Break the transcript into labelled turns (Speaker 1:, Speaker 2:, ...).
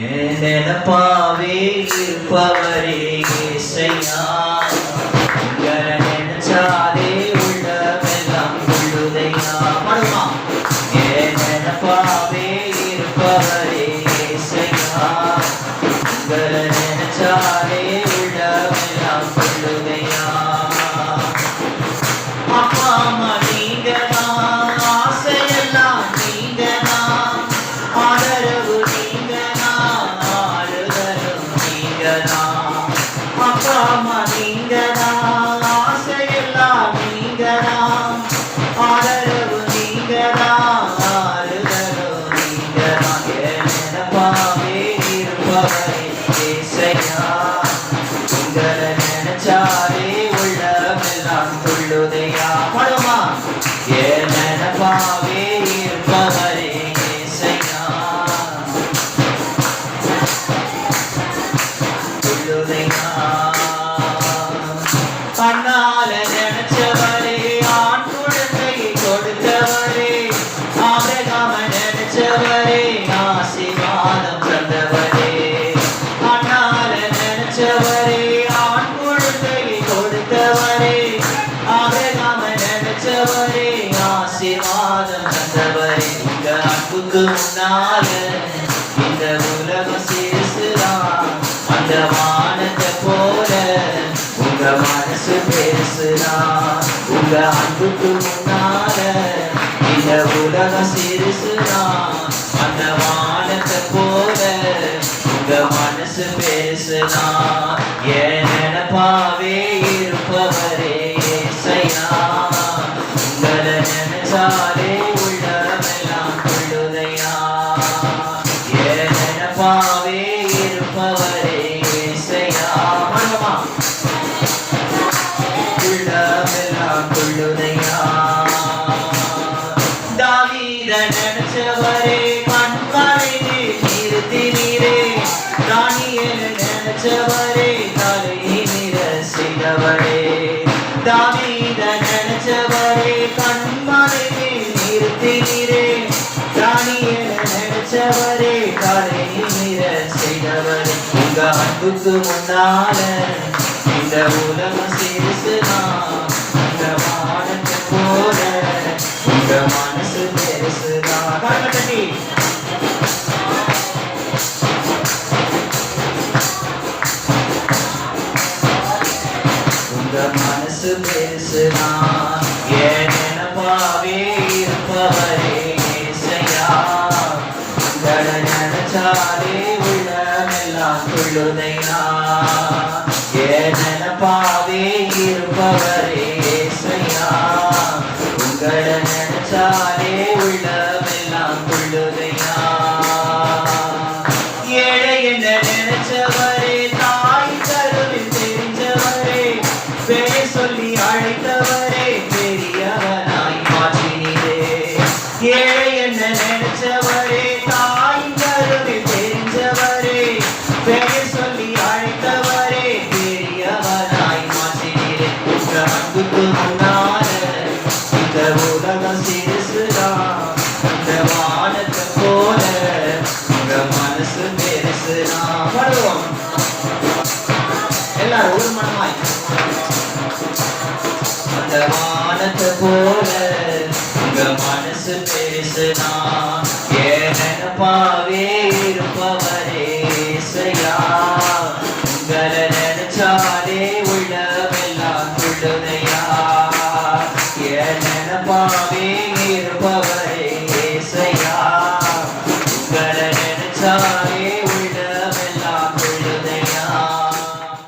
Speaker 1: என் நினப்பாவே இருப்பவரே இசையா. Yeah. கண்ணால நினைச்சவரே ஆண் குழந்தையை கொடுத்தவரே ஆபிரகாம நினைச்சவரே ஆசீர்வாதம் தந்தவரே. கண்ணால நினைச்சவரே ஆண் குழந்தையை கொடுத்தவரே ஆபிரகாம நினைச்சவரே ஆசீர்வாதம் தந்தவரே. உங்க அன்புக்கு முன்னாலே உங்க அன்புக்கு முன்னால இந்த உலக சிறுசுதான் அந்த வானத்தை போல உங்க மனசு பேசுதான் என் நினப்பாவே இருப்பவரே இசையா உங்களை நினைச்சாலே உள்ளமெல்லாம் கொள்ளுதையா. என் நினப்பாவே இருப்பவரே தாவீத நினைச்சவரே கண்மலையை நிறுத்தினீரே தானியேல நினைச்சவரே தலையை நிற தாவீத நினைச்சவரே கண்மலையை நிறுத்தினீரே தானியேல நினைச்சவரே தலையை நிற உங்க அன்புக்கு முன்னால இந்த உலகம் சிறுசுதான் பெருசுதான் உங்க மனசு பேசுனா ஏன் நினப்பாவே இருப்பவரே செய்யா உங்களை நினைச்சாலே உள்ளமெல்லாம் துள்ளுதையா ஏன் நினப்பாவே இருப்பவரே உலகம் சிறுசுதான் இந்த வானத்தை போல உங்க மனசு பெருசுதான் பாடுவோம். எல்லாரும் ஒரு மனமாய். அந்த வானத்தை போல உங்க மனசு பெருசுதான் இருப்பவரே செய்யா உங்களை